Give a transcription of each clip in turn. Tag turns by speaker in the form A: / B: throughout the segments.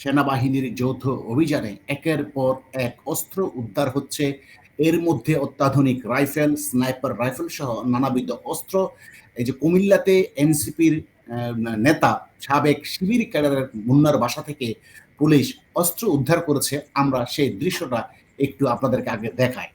A: সেনাবাহিনীর যৌথ অভিযানে একের পর এক অস্ত্র উদ্ধার হচ্ছে। এর মধ্যে অত্যাধুনিক রাইফেল স্নাইপার রাইফেল সহ নানাবিধ অস্ত্র। এই যে কুমিল্লাতে এনসিপির নেতা সাবেক শিবির ক্যাডারের মুন্নার বাসা থেকে পুলিশ অস্ত্র উদ্ধার করেছে। আমরা সেই দৃশ্যটা একটু আপনাদেরকে আগে দেখাই।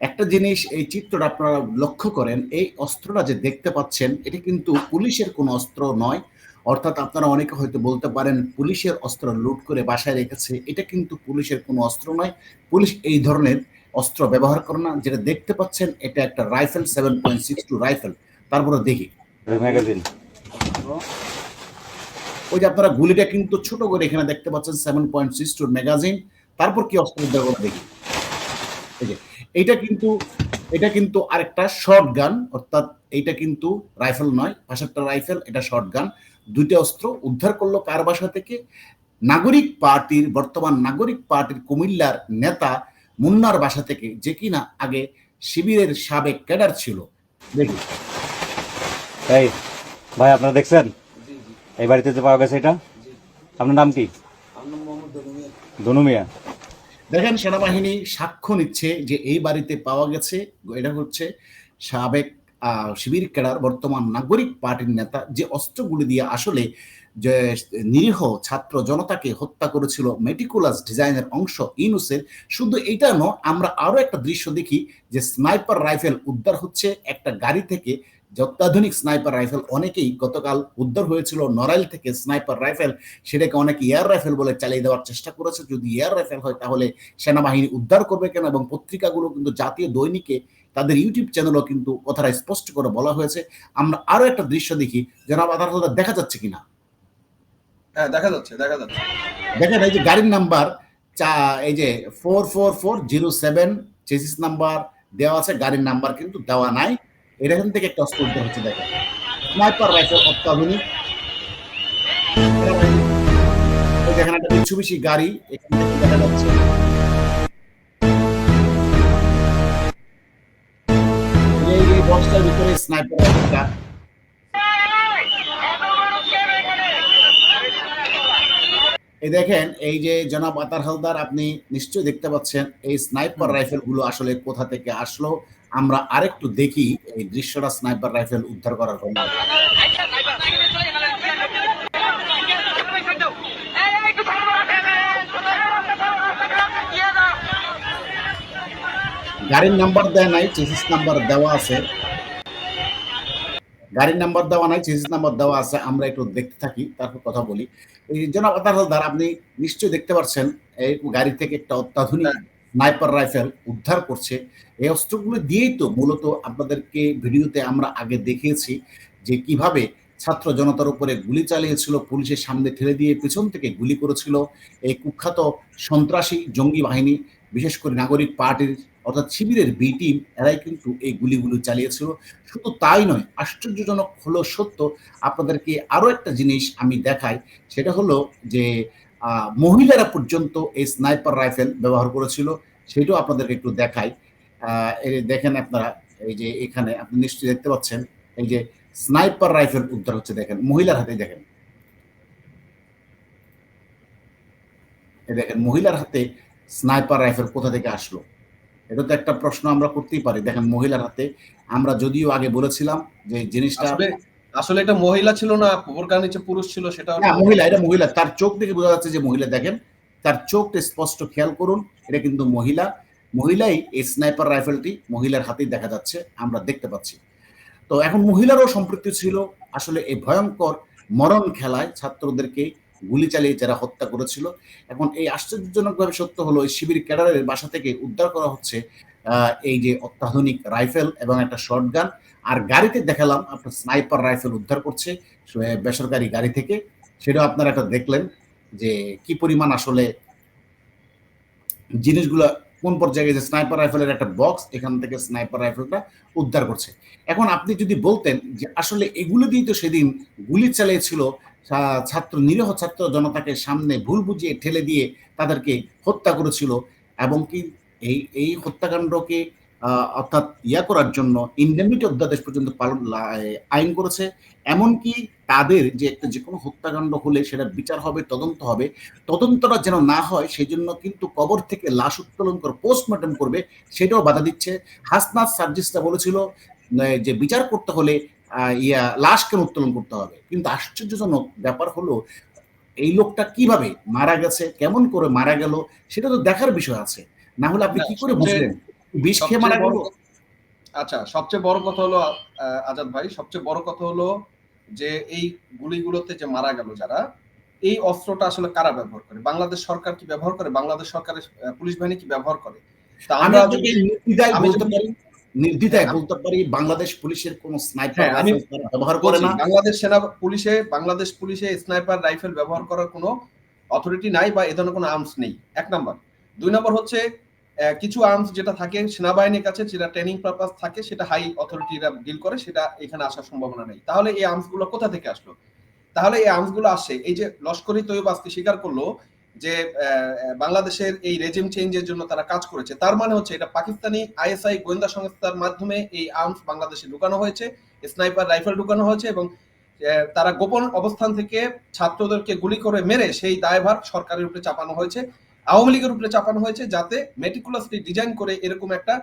A: একটা জিনিস এই চিত্রটা আপনারা লক্ষ্য করেন এই অস্ত্রটা যে দেখতে পাচ্ছেন এটা কিন্তু পুলিশের কোনো অস্ত্র নয়। অর্থাৎ আপনারা অনেকে হয়তো বলতে পারেন পুলিশের অস্ত্র লুট করে বাসায় রেখেছে। এটা কিন্তু পুলিশের কোনো অস্ত্র নয়। পুলিশ এই ধরনের অস্ত্র ব্যবহার করে না। যেটা দেখতে পাচ্ছেন এটা একটা rifle seven point six two rifle. তারপরে দেখি।
B: ম্যাগাজিন।
A: ওই যে আপনারা গুলিটা কিন্তু ছোট করে এখানে দেখতে পাচ্ছেন seven point six two magazine. তারপর কি অস্ত্র দেখি। এইটা কিন্তু এটা কিন্তু আরেকটা শর্ট গান অর্থাৎ এইটা কিন্তু রাইফেল নয় পাশেরটা রাইফেল এটা শর্ট গান দুইটা অস্ত্র উদ্ধার করল কার বাসা থেকে? নাগরিক পার্টির বর্তমান নাগরিক পার্টির কুমিল্লার নেতা মুন্নার বাসা থেকে যে কিনা আগে শিবিরের সাবেক ক্যাডার ছিল। দেখি।
B: এই ভাই আপনারা দেখছেন? এই বাড়িতে যে পাওয়া গেছে এটা? আপনার নাম কি? মিয়া।
A: দেখেন সেনাবাহিনী সাক্ষ্য নিচ্ছে যে এই বাড়িতে পাওয়া গেছে, এটা হচ্ছে সাবেক শিবির ক্যাডার, বর্তমান নাগরিক পার্টির নেতা যে অস্ত্রগুলি দিয়ে আসলে যে নিরীহ ছাত্র জনতাকে হত্যা করেছিল মেটিকুলাস ডিজাইনের অংশ ইনুসের শুধু এটা নয়, আমরা আরও একটা দৃশ্য দেখি যে স্নাইপার রাইফেল উদ্ধার হচ্ছে একটা গাড়ি থেকে যে অত্যাধুনিক স্নাইপার রাইফেল অনেকেই গতকাল উদ্ধার হয়েছিল নরাইল থেকে স্নাইপার রাইফেল। সেটাকে অনেকে এয়ার রাইফেল বলে চালিয়ে দেওয়ার চেষ্টা করেছে। যদি এয়ার রাইফেল হয় তাহলে সেনাবাহিনী উদ্ধার করবে কেন? এবং পত্রিকাগুলো কিন্তু জাতীয় দৈনিকে তাদের ইউটিউব চ্যানেলও কিন্তু কথাটা স্পষ্ট করে বলা হয়েছে। আমরা আরও একটা দৃশ্য দেখি। যেন আধার দেখা যাচ্ছে কিনা?
C: হ্যাঁ দেখা যাচ্ছে দেখা যাচ্ছে।
A: দেখেন এই যে গাড়ির নাম্বার চা এই যে four four four zero seven chassis number দেওয়া আছে। গাড়ির নাম্বার কিন্তু দেওয়া নাই। এটা এখান থেকে অস্ত্র উদ্ধার হচ্ছে দেখেন স্নাইপার রাইফেল অত্যাধুনিক একটা গাড়ি, এখান থেকে দেখা যাচ্ছে। এই দেখেন, এই যে জনাব আতার হালদার, আপনি নিশ্চয়ই দেখতে পাচ্ছেন, এই স্নাইপার রাইফেলগুলো আসলে কোথা থেকে আসলো? আমরা আরেকটু দেখি এই দৃশ্যটা স্নাইপার রাইফেল উদ্ধার করার জন্য। গাড়ির নাম্বার দেয় নাই চেসিস নাম্বার দেওয়া আছে। গাড়ির নাম্বার দেওয়া নাই চেসিস নাম্বার দেওয়া আছে, আমরা একটু দেখতে থাকি, তারপর কথা বলি। এই জনাব আতার আপনি নিশ্চয়ই দেখতে পাচ্ছেন এই গাড়ি থেকে একটা অত্যাধুনিক স্নাইপার রাইফেল উদ্ধার করছে। এই অস্ত্রগুলো দিয়েই তো মূলত আপনাদেরকে ভিডিওতে আমরা আগে দেখিয়েছি যে কীভাবে ছাত্র জনতার উপরে গুলি চালিয়েছিল, পুলিশের সামনে ঠেলে দিয়ে পেছন থেকে গুলি করেছিল। এই কুখ্যাত সন্ত্রাসী জঙ্গি বাহিনী, বিশেষ করে নাগরিক পার্টির অর্থাৎ শিবিরের বি টিম এরাই কিন্তু এই গুলিগুলো চালিয়েছিল। শুধু তাই নয়, আশ্চর্যজনক হলো সত্য, আপনাদেরকে আরও একটা জিনিস আমি দেখাই, সেটা হলো যে মহিলারা পর্যন্ত এই স্নাইপার রাইফেল ব্যবহার করেছিল, সেটাও আপনাদেরকে একটু দেখাই। দেখেন আপনারা, এই যে এখানে আপনি নিশ্চয়ই দেখতে পাচ্ছেন, এই যে স্নাইপার রাইফেল উদ্ধার হচ্ছে দেখেন, মহিলার হাতে দেখেন। দেখেন, মহিলার হাতে স্নাইপার রাইফেল কোথা থেকে আসলো? এটা তো একটা প্রশ্ন আমরা করতেই পারি। দেখেন, মহিলার হাতে, আমরা যদিও আগে বলেছিলাম যে জিনিসটা
C: আসলে এটা মহিলা ছিল না বোরকার নিচে পুরুষ ছিল, সেটা
A: মহিলা, এটা মহিলা। তার চোখ দেখে বোঝা যাচ্ছে যে মহিলা, দেখেন, তার চোখটা স্পষ্ট খেয়াল করুন, এটা কিন্তু মহিলা। মহিলাই এই স্নাইপার রাইফেলটি মহিলার হাতেই দেখা যাচ্ছে, আমরা দেখতে পাচ্ছি। তো এখন মহিলারও সম্পৃক্ত ছিল, আসলে এই ভয়ঙ্কর মরণ খেলায় ছাত্রদেরকে গুলি চালিয়ে যারা হত্যা করেছিল। এখন এই আশ্চর্যজনকভাবে সত্য হলো, এই শিবির ক্যাডারের বাসা থেকে উদ্ধার করা হচ্ছে এই যে অত্যাধুনিক রাইফেল এবং একটা শর্ট গান আর গাড়িতে দেখালাম, আপনার স্নাইপার রাইফেল উদ্ধার করছে বেসরকারি গাড়ি থেকে। সেটাও আপনারা একটা দেখলেন যে কি পরিমাণ আসলে জিনিসগুলো, কোন পর্যায়ে যে স্নাইপার রাইফেলের একটা বক্স, এখান থেকে স্নাইপার রাইফেলটা উদ্ধার করছে। এখন আপনি যদি বলতেন যে আসলে এগুলো দিয়ে তো সেদিন গুলি চালিয়েছিল ছাত্র, নিরীহ ছাত্র জনতাকে সামনে ভুল বুঝিয়ে ঠেলে দিয়ে তাদেরকে হত্যা করেছিল, এবং কি এই এই হত্যাকাণ্ডকে অর্থাৎ ইয়া করার জন্য ইন্ডেমনিটি অধ্যাদেশ পর্যন্ত পালন আইন করেছে। এমনকি তাদের যে একটা যে কোনো হত্যাকাণ্ড হলে সেটা বিচার হবে, তদন্ত হবে, তদন্তটা যেন না হয় সেই জন্য কিন্তু কবর থেকে লাশ উত্তোলন করে পোস্টমর্টম করবে, সেটাও বাধা দিচ্ছে। হাসনাত সার্জিসটা বলেছিল যে বিচার করতে হলে ইয়া, লাশ কেন উত্তোলন করতে হবে? কিন্তু আশ্চর্যজনক ব্যাপার হলো, এই লোকটা কীভাবে মারা গেছে, কেমন করে মারা গেল, সেটা তো দেখার বিষয় আছে। না হলে আপনি কি করে বুঝলেন? বিষ খেয়ে মারা গেল।
C: আচ্ছা সবচেয়ে বড় কথা হলো আজাদ ভাই সবচেয়ে বড় কথা হলো যে এই গুলিগুলোতে যে মারা গেল যারা এই অস্ত্রটা আসলে কারা ব্যবহার করে? বাংলাদেশ সরকার কি ব্যবহার করে? বাংলাদেশ সরকারের পুলিশ বাহিনী কি ব্যবহার করে? তা আমরা যদি
A: নির্দ্বিধায় বলতে পারি নির্দ্বিধায়
C: হ্যাঁ,
A: বলতে পারি বাংলাদেশ পুলিশের কোন স্নাইপার
C: হ্যাঁ,
A: ব্যবহার করে না।
C: বাংলাদেশ সেনা পুলিশে বাংলাদেশ পুলিশে স্নাইপার রাইফেল ব্যবহার করার কোনো অথরিটি নাই বা এ ধরনের কোনো আর্মস নেই। এক নাম্বার। দুই নম্বর হচ্ছে কিছু আর্মস যেটা থাকে, সেনাবাহিনীর কাছে যেটা ট্রেনিং পারপাস থাকে, সেটা হাই অথরিটিরা ডিল করে, সেটা এখানে আসার সম্ভাবনা নেই। তাহলে এই আর্মসগুলো কোথা থেকে আসলো? তাহলে এই আর্মসগুলো আসে, এই যে লস্করি তৈব আজকে স্বীকার করল যে বাংলাদেশের এই রেজিম চেঞ্জের জন্য তারা কাজ করেছে, তার মানে হচ্ছে এটা পাকিস্তানি আইএসআই গোয়েন্দা সংস্থার মাধ্যমে এই আর্মস বাংলাদেশে ঢুকানো হয়েছে স্নাইপার রাইফেল ঢুকানো হয়েছে এবং তারা গোপন অবস্থান থেকে ছাত্রদেরকে গুলি করে মেরে সেই দায়ভার সরকারের উপরে চাপানো হয়েছে। আওয়ামী লীগের উপরে চাপানো হয়েছে যাতে মেটিকুলাসলি ডিজাইন করে এরকম একটা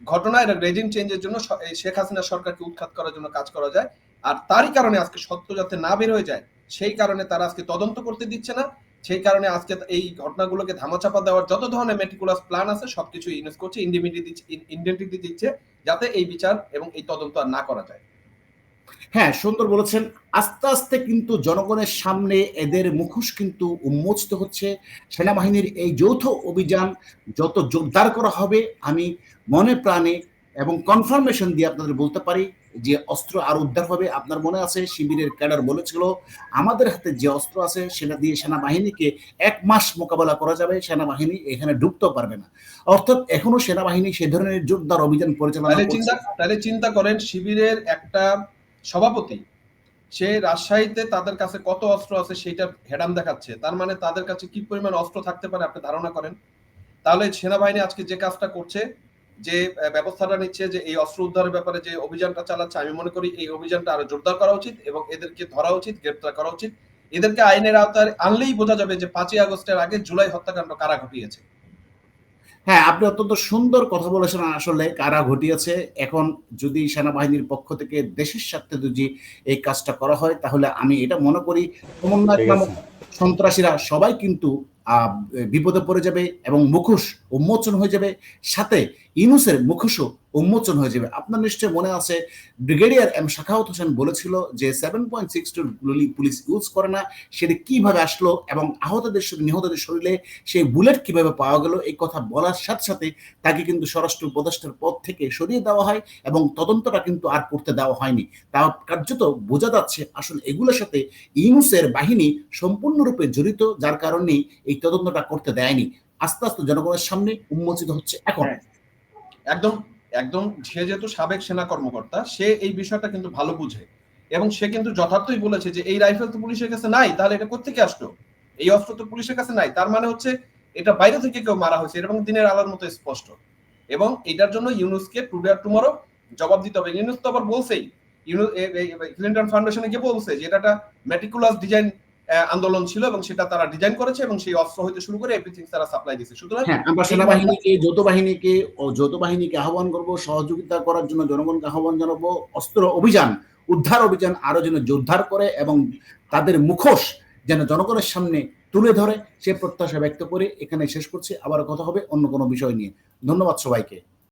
C: ঘটনা এটা রেজিম চেঞ্জের জন্য শেখ হাসিনা সরকারকে উৎখাত করার জন্য কাজ করা যায়। আর তারই কারণে আজকে সত্য যাতে না বের হয়ে যায়, সেই কারণে তারা আজকে তদন্ত করতে দিচ্ছে না। সেই কারণে আজকে এই ঘটনাগুলোকে ধামাচাপা দেওয়ার যত ধরনের মেটিকুলাস প্ল্যান আছে, সবকিছু ইউজ করছে ইন্ডিমিটি দিচ্ছে ইন্ডেন্টিটি দিচ্ছে, যাতে এই বিচার এবং এই তদন্ত আর না করা যায়।
A: হ্যাঁ সুন্দর বলেছেন। আস্তে আস্তে কিন্তু জনগণের সামনে এদের মুখোশ কিন্তু উন্মোচিত হচ্ছে। সেনাবাহিনীর এই যৌথ অভিযান যত জোরদার করা হবে আমি মনে প্রাণে এবং কনফার্মেশন দিয়ে আপনাদের বলতে পারি যে অস্ত্র আর উদ্ধার হবে। আপনার মনে আছে শিবিরের ক্যাডার বলেছিল আমাদের হাতে যে অস্ত্র আছে সেটা দিয়ে সেনাবাহিনীকে এক মাস মোকাবেলা করা যাবে। সেনাবাহিনী এখানে ঢুকতেও পারবে না। অর্থাৎ এখনও সেনাবাহিনী সে ধরনের জোরদার অভিযান পরিচালনা
C: তাহলে চিন্তা তাহলে চিন্তা করেন শিবিরের একটা সভাপতি, সে রাজশাহীতে তাদের কাছে কত অস্ত্র আছে সেটা হেডাম দেখাচ্ছে, তার মানে তাদের কাছে কি পরিমাণ অস্ত্র থাকতে পারে আপনি ধারণা করেন? তাহলে সেনাবাহিনী আজকে যে কাজটা করছে, যে ব্যবস্থাটা নিচ্ছে, যে এই অস্ত্র উদ্ধারের ব্যাপারে যে অভিযানটা চালাচ্ছে, আমি মনে করি এই অভিযানটা আরও জোরদার করা উচিত এবং এদেরকে ধরা উচিত, গ্রেপ্তার করা উচিত। এদেরকে আইনের আওতায় আনলেই বোঝা যাবে যে পাঁচই আগস্টের আগে জুলাই হত্যাকাণ্ড কারা ঘটিয়েছে।
A: হ্যাঁ আপনি অত্যন্ত সুন্দর কথা বলেছেন আসলে কারা ঘটিয়েছে। এখন যদি সেনাবাহিনীর পক্ষ থেকে দেশের স্বার্থে যদি এই কাজটা করা হয় তাহলে আমি এটা মনে করি সমন্বয় নামক সন্ত্রাসীরা সবাই কিন্তু বিপদে পড়ে যাবে এবং মুখোশ উন্মোচন হয়ে যাবে। সাথে ইনুসের মুখোশও উন্মোচন হয়ে যাবে। আপনার নিশ্চয় মনে আছে, ব্রিগেডিয়ার এম শাখাউত হোসেন বলেছিল যে seven point six two police use করে না, সেটা কীভাবে আসলো এবং আহতদের নিহতদের শরীরে সেই বুলেট কীভাবে পাওয়া গেল, এই কথা বলার সাথে সাথে তাকে কিন্তু স্বরাষ্ট্র উপদেষ্টার পদ থেকে সরিয়ে দেওয়া হয় এবং তদন্তটা কিন্তু আর করতে দেওয়া হয়নি। তা কার্যত বোঝা যাচ্ছে আসলে এগুলোর সাথে ইউনুসের বাহিনী সম্পূর্ণরূপে জড়িত, যার কারণে এই তদন্তটা করতে দেয়নি। আস্তে আস্তে জনগণের সামনে উন্মোচিত হচ্ছে এখন।
C: হ্যাঁ। একদম একদম, সে যেহেতু সাবেক সেনা কর্মকর্তা, সে এই বিষয়টা কিন্তু ভালো বুঝে। এবং সে কিন্তু যথার্থই বলেছে যে, এই রাইফেল তো পুলিশের কাছে নাই, তাহলে এটা কোথেকে আসলো? এই অস্ত্র তো পুলিশের কাছে নাই। তার মানে হচ্ছে, এটা বাইরে থেকে কেউ মারা হয়েছে, এরকম দিনের আলোর মতো স্পষ্ট। এবং এটার জন্য ইউনুসকে টুডে আর টুমরো জবাব দিতে হবে। ইউনুস তো আবার বলছেই ইউনুস ক্লিন্টন ফাউন্ডেশনে গিয়ে বলছে যে এটা একটা মেটিকুলাস ডিজাইন আন্দোলন ছিল এবং সেটা তারা ডিজাইন করেছে এবং সেই অস্ত্র হইতে শুরু করে এভরিথিং তারা সাপ্লাই দিচ্ছে সুতরাং
A: হ্যাঁ আমরা সেনাবাহিনীকে যৌথ বাহিনীকে ও যৌথ বাহিনীকে আহ্বান করব সহযোগিতা করার জন্য জনগণকে আহ্বান জানাব। অস্ত্র অভিযান উদ্ধার অভিযান আরও যেন জোরদার করে এবং তাদের মুখোশ যেন জনগণের সামনে তুলে ধরে সে প্রত্যাশা ব্যক্ত করে এখানে শেষ করছি। আবার কথা হবে অন্য কোনো বিষয় নিয়ে। ধন্যবাদ সবাইকে।